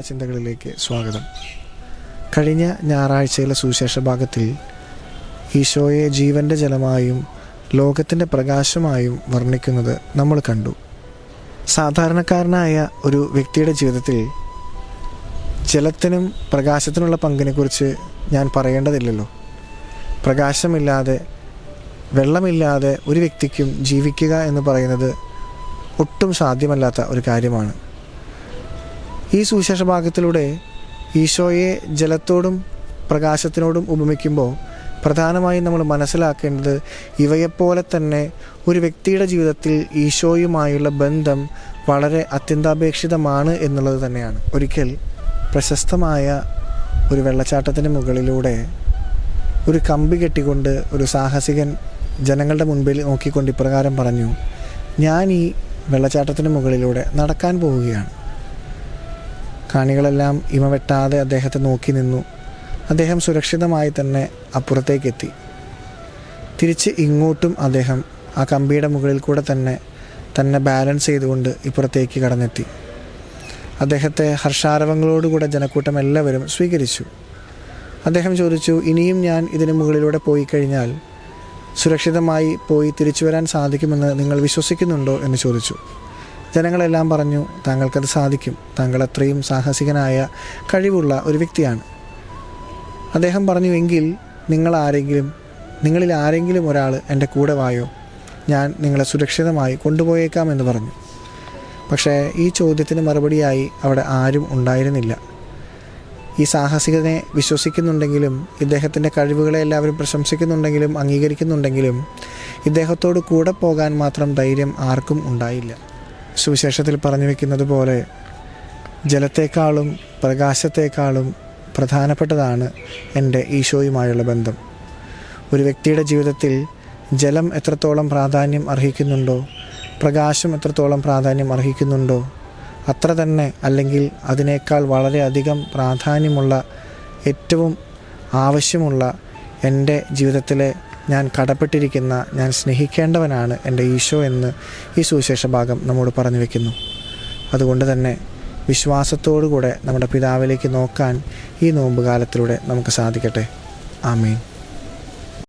ചിന്തകളിലേക്ക് സ്വാഗതം. കഴിഞ്ഞ ഞായറാഴ്ചയിലെ സുവിശേഷ ഭാഗത്തിൽ ഈശോയെ ജീവന്റെ ജലമായും ലോകത്തിന്റെ പ്രകാശമായും വർണിക്കുന്നത് നമ്മൾ കണ്ടു. സാധാരണക്കാരനായ ഒരു വ്യക്തിയുടെ ജീവിതത്തിൽ ജലത്തിനും പ്രകാശത്തിനുള്ള പങ്കിനെക്കുറിച്ച് ഞാൻ പറയേണ്ടതില്ലല്ലോ. പ്രകാശമില്ലാതെ വെള്ളമില്ലാതെ ഒരു വ്യക്തിക്കും ജീവിക്കുക എന്ന് പറയുന്നത് ഒട്ടും സാധ്യമല്ലാത്ത ഒരു കാര്യമാണ്. ഈ സുവിശേഷ ഭാഗത്തിലൂടെ ഈശോയെ ജലത്തോടും പ്രകാശത്തിനോടും ഉപമിക്കുമ്പോൾ പ്രധാനമായും നമ്മൾ മനസ്സിലാക്കേണ്ടത് ഇവയെപ്പോലെ തന്നെ ഒരു വ്യക്തിയുടെ ജീവിതത്തിൽ ഈശോയുമായുള്ള ബന്ധം വളരെ അത്യന്താപേക്ഷിതമാണ് എന്നുള്ളത് തന്നെയാണ്. ഒരിക്കൽ പ്രശസ്തമായ ഒരു വെള്ളച്ചാട്ടത്തിന് മുകളിലൂടെ ഒരു കമ്പി കെട്ടിക്കൊണ്ട് ഒരു സാഹസികൻ ജനങ്ങളുടെ മുൻപിൽ നോക്കിക്കൊണ്ട് ഇപ്രകാരം പറഞ്ഞു ഞാൻ ഈ വെള്ളച്ചാട്ടത്തിന് മുകളിലൂടെ നടക്കാൻ പോവുകയാണ്. കാണികളെല്ലാം ഇമ വെട്ടാതെ അദ്ദേഹത്തെ നോക്കി നിന്നു. അദ്ദേഹം സുരക്ഷിതമായി തന്നെ അപ്പുറത്തേക്കെത്തി. തിരിച്ച് ഇങ്ങോട്ടും അദ്ദേഹം ആ കമ്പിയുടെ മുകളിൽ കൂടെ തന്നെ തന്നെ ബാലൻസ് ചെയ്തുകൊണ്ട് ഇപ്പുറത്തേക്ക് കടന്നെത്തി. അദ്ദേഹത്തെ ഹർഷാരവങ്ങളോടുകൂടെ ജനക്കൂട്ടം എല്ലാവരും സ്വീകരിച്ചു. അദ്ദേഹം ചോദിച്ചു ഇനിയും ഞാൻ ഇതിന് മുകളിലൂടെ പോയി കഴിഞ്ഞാൽ സുരക്ഷിതമായി പോയി തിരിച്ചു വരാൻ സാധിക്കുമെന്ന് നിങ്ങൾ വിശ്വസിക്കുന്നുണ്ടോ? എന്ന് ചോദിച്ചു. ജനങ്ങളെല്ലാം പറഞ്ഞു താങ്കൾക്കത് സാധിക്കും. താങ്കൾ അത്രയും സാഹസികനായ കഴിവുള്ള ഒരു വ്യക്തിയാണ്. അദ്ദേഹം പറഞ്ഞു എങ്കിൽ നിങ്ങൾ ആരെങ്കിലും നിങ്ങളിൽ ആരെങ്കിലും ഒരാൾ എന്റെ കൂടെ വായോ? ഞാൻ നിങ്ങളെ സുരക്ഷിതമായി കൊണ്ടുപോയേക്കാം എന്ന് പറഞ്ഞു. പക്ഷേ ഈ ചോദ്യത്തിന് മറുപടിയായി അവിടെ ആരും ഉണ്ടായിരുന്നില്ല. ഈ സാഹസികനെ വിശ്വസിക്കുന്നുണ്ടെങ്കിലും ഇദ്ദേഹത്തിന്റെ കഴിവുകളെ എല്ലാവരും പ്രശംസിക്കുന്നുണ്ടെങ്കിലും അംഗീകരിക്കുന്നുണ്ടെങ്കിലും ഇദ്ദേഹത്തോട് കൂടെ പോകാൻ മാത്രം ധൈര്യം ആർക്കും ഉണ്ടായില്ല. സുവിശേഷത്തിൽ പറഞ്ഞു വെക്കുന്നത് പോലെ ജലത്തെക്കാളും പ്രകാശത്തെക്കാളും പ്രധാനപ്പെട്ടതാണ് എന്റെ ഈശോയുമായുള്ള ബന്ധം. ഒരു വ്യക്തിയുടെ ജീവിതത്തിൽ ജലം എത്രത്തോളം പ്രാധാന്യം അർഹിക്കുന്നുണ്ടോ പ്രകാശം എത്രത്തോളം പ്രാധാന്യം അർഹിക്കുന്നുണ്ടോ അത്ര തന്നെ അല്ലെങ്കിൽ അതിനേക്കാൾ വളരെയധികം പ്രാധാന്യമുള്ള ഏറ്റവും ആവശ്യമുള്ള എന്റെ ജീവിതത്തിലെ ഞാൻ കടപ്പെട്ടിരിക്കുന്ന ഞാൻ സ്നേഹിക്കേണ്ടവനാണ് എന്റെ ഈശോ എന്ന് ഈ സുവിശേഷ ഭാഗം നമ്മോട് പറഞ്ഞു വെക്കുന്നു. അതുകൊണ്ട് തന്നെ വിശ്വാസത്തോടുകൂടെ നമ്മുടെ പിതാവിലേക്ക് നോക്കാൻ ഈ നോമ്പ് കാലത്തിലൂടെ നമുക്ക് സാധിക്കട്ടെ. ആമീൻ.